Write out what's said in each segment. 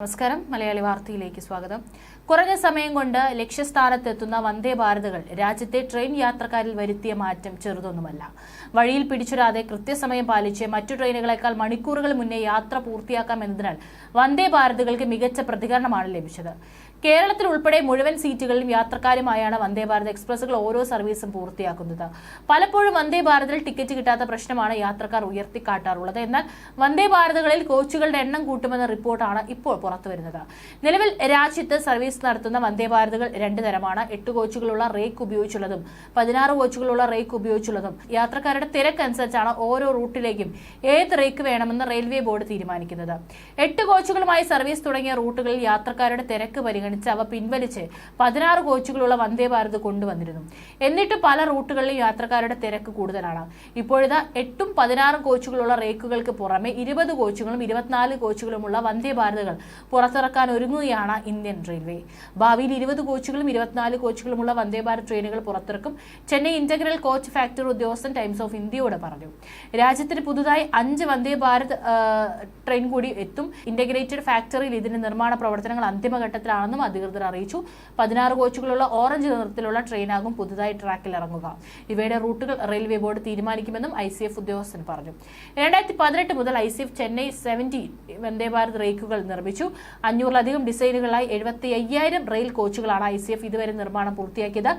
നമസ്കാരം. മലയാളി വാർത്തയിലേക്ക് സ്വാഗതം. കുറഞ്ഞ സമയം കൊണ്ട് ലക്ഷ്യസ്ഥാനത്തെത്തുന്ന വന്ദേ ഭാരതകൾ രാജ്യത്തെ ട്രെയിൻ യാത്രക്കാരിൽ വരുത്തിയ മാറ്റം ചെറുതൊന്നുമല്ല. വഴിയിൽ പിടിച്ചുരാതെ കൃത്യസമയം പാലിച്ച് മറ്റു ട്രെയിനുകളെക്കാൾ മണിക്കൂറുകൾ മുന്നേ യാത്ര പൂർത്തിയാക്കാം എന്നതിനാൽ വന്ദേ ഭാരതുകൾക്ക് മികച്ച പ്രതികരണമാണ് ലഭിച്ചത്. കേരളത്തിൽ ഉൾപ്പെടെ മുഴുവൻ സീറ്റുകളിലും യാത്രക്കാരുമായാണ് വന്ദേ ഭാരത് എക്സ്പ്രസ്സുകൾ ഓരോ സർവീസും പൂർത്തിയാക്കുന്നത്. പലപ്പോഴും വന്ദേ ഭാരതിൽ ടിക്കറ്റ് കിട്ടാത്ത പ്രശ്നമാണ് യാത്രക്കാർ ഉയർത്തിക്കാട്ടാറുള്ളത്. എന്നാൽ വന്ദേ ഭാരതുകളിൽ കോച്ചുകളുടെ എണ്ണം കൂട്ടുമെന്ന റിപ്പോർട്ടാണ് ഇപ്പോൾ പുറത്തുവരുന്നത്. നിലവിൽ രാജ്യത്ത് സർവീസ് നടത്തുന്ന വന്ദേ ഭാരതുകൾ രണ്ട് തരമാണ്. എട്ട് കോച്ചുകളുള്ള റേക്ക് ഉപയോഗിച്ചുള്ളതും പതിനാറ് കോച്ചുകളുള്ള റേക്ക് ഉപയോഗിച്ചുള്ളതും. യാത്രക്കാരുടെ തിരക്കനുസരിച്ചാണ് ഓരോ റൂട്ടിലേക്കും ഏത് റേക്ക് വേണമെന്ന് റെയിൽവേ ബോർഡ് തീരുമാനിക്കുന്നത്. എട്ട് കോച്ചുകളുമായി സർവീസ് തുടങ്ങിയ റൂട്ടുകളിൽ യാത്രക്കാരുടെ തിരക്ക് പരിഗണിച്ച് അവ പിൻവലിച്ച് പതിനാറ് കോച്ചുകളുള്ള വന്ദേ ഭാരത് കൊണ്ടുവന്നിരുന്നു. എന്നിട്ട് പല റൂട്ടുകളിലും യാത്രക്കാരുടെ തിരക്ക് കൂടുതലാണ്. ഇപ്പോഴിതാ എട്ടും പതിനാറും കോച്ചുകളുള്ള റേക്കുകൾക്ക് പുറമെ ഇരുപത് കോച്ചുകളും ഇരുപത്തിനാല് കോച്ചുകളുമുള്ള വന്ദേ ഭാരതുകൾ പുറത്തിറക്കാൻ ഒരുങ്ങുകയാണ് ഇന്ത്യൻ റെയിൽവേ. ഭാവിയിൽ ഇരുപത് കോച്ചുകളും ഇരുപത്തിനാല് കോച്ചുകളുമുള്ള വന്ദേ ഭാരത് ട്രെയിനുകൾ പുറത്തിറക്കും ചെന്നൈ ഇന്റഗ്രൽ കോച്ച് ഫാക്ടറി ഉദ്യോഗസ്ഥൻ ടൈംസ് ഓഫ് ഇന്ത്യയോട് പറഞ്ഞു. രാജ്യത്തിന് പുതുതായി അഞ്ച് വന്ദേ ഭാരത് ട്രെയിൻ കൂടി എത്തും. ഇന്റഗ്രേറ്റഡ് ഫാക്ടറിയിൽ ഇതിന്റെ നിർമ്മാണ പ്രവർത്തനങ്ങൾ അന്തിമഘട്ടത്തിലാണെന്നും അധികൃതർ അറിയിച്ചു. പതിനാറ് കോച്ചുകളുള്ള ഓറഞ്ച് നിറത്തിലുള്ള ട്രെയിനാകും പുതുതായി ട്രാക്കിൽ ഇറങ്ങുക. ഇവയുടെ റൂട്ടുകൾ റെയിൽവേ ബോർഡ് തീരുമാനിക്കുമെന്നും ഐ സി എഫ് ഉദ്യോഗസ്ഥൻ പറഞ്ഞു. രണ്ടായിരത്തി പതിനെട്ട് മുതൽ I C F Chennai seventy Vande Bharat റേക്കുകൾ നിർമ്മിച്ചു. അഞ്ഞൂറിലധികം ഡിസൈനുകളായി എഴുപത്തി അയ്യായിരം റെയിൽ കോച്ചുകളാണ് ഐ സി എഫ് ഇതുവരെ നിർമ്മാണം പൂർത്തിയാക്കിയത്.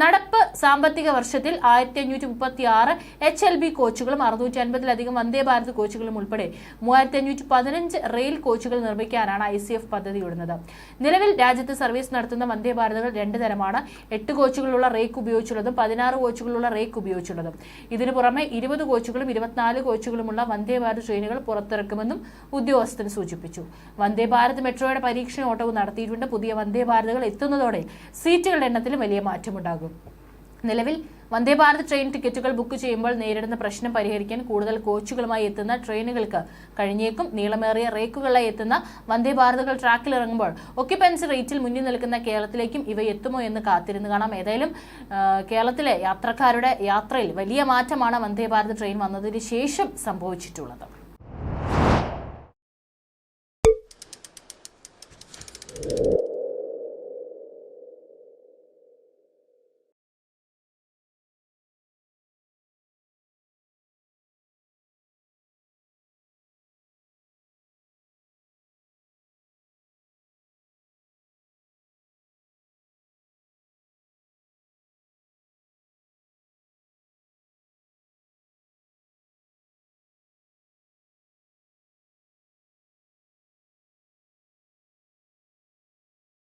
നടപ്പ് സാമ്പത്തിക വർഷത്തിൽ ആയിരത്തി അഞ്ഞൂറ്റി മുപ്പത്തി ആറ് എച്ച് എൽ ബി കോച്ചുകളും അറുന്നൂറ്റി അൻപതിലധികം വന്ദേ ഭാരത് കോച്ചുകളും ഉൾപ്പെടെ മൂവായിരത്തി അഞ്ഞൂറ്റി പതിനഞ്ച് റെയിൽ കോച്ചുകൾ നിർമ്മിക്കാനാണ് ഐ സി എഫ് പദ്ധതിയിടുന്നത് നിലവിൽ രാജ്യത്ത് സർവീസ് നടത്തുന്ന വന്ദേ ഭാരതുകൾ രണ്ട് തരമാണ്. എട്ട് കോച്ചുകളുള്ള റേക്ക് ഉപയോഗിച്ചുള്ളതും പതിനാറ് കോച്ചുകളുള്ള റേക്ക് ഉപയോഗിച്ചുള്ളതും. ഇതിനു പുറമെ ഇരുപത് കോച്ചുകളും ഇരുപത്തിനാല് കോച്ചുകളുമുള്ള വന്ദേ ഭാരത് ട്രെയിനുകൾ പുറത്തിറക്കുമെന്നും ഉദ്യോഗസ്ഥൻ സൂചിപ്പിച്ചു. വന്ദേ ഭാരത് മെട്രോയുടെ പരീക്ഷണ ഓട്ടവും നടത്തിയിട്ടുണ്ട്. പുതിയ വന്ദേ ഭാരതുകൾ എത്തുന്നതോടെ സീറ്റുകളുടെ എണ്ണത്തിലും വലിയ മാറ്റമുണ്ടാകും. നിലവിൽ വന്ദേ ഭാരത് ട്രെയിൻ ടിക്കറ്റുകൾ ബുക്ക് ചെയ്യുമ്പോൾ നേരിടുന്ന പ്രശ്നം പരിഹരിക്കാൻ കൂടുതൽ കോച്ചുകളുമായി എത്തുന്ന ട്രെയിനുകൾക്ക് കഴിഞ്ഞേക്കും നീളമേറിയ റേക്കുകളായി എത്തുന്ന വന്ദേ ഭാരതുകൾ ട്രാക്കിൽ ഇറങ്ങുമ്പോൾ ഒക്യുപ്പൻസി റേറ്റിൽ മുന്നിൽ നിൽക്കുന്ന കേരളത്തിലേക്കും ഇവ എത്തുമോ എന്ന് കാത്തിരുന്ന് കാണാം. ഏതായാലും കേരളത്തിലെ യാത്രക്കാരുടെ യാത്രയിൽ വലിയ മാറ്റമാണ് വന്ദേ ഭാരത് ട്രെയിൻ വന്നതിന് ശേഷം സംഭവിച്ചിട്ടുള്ളത്.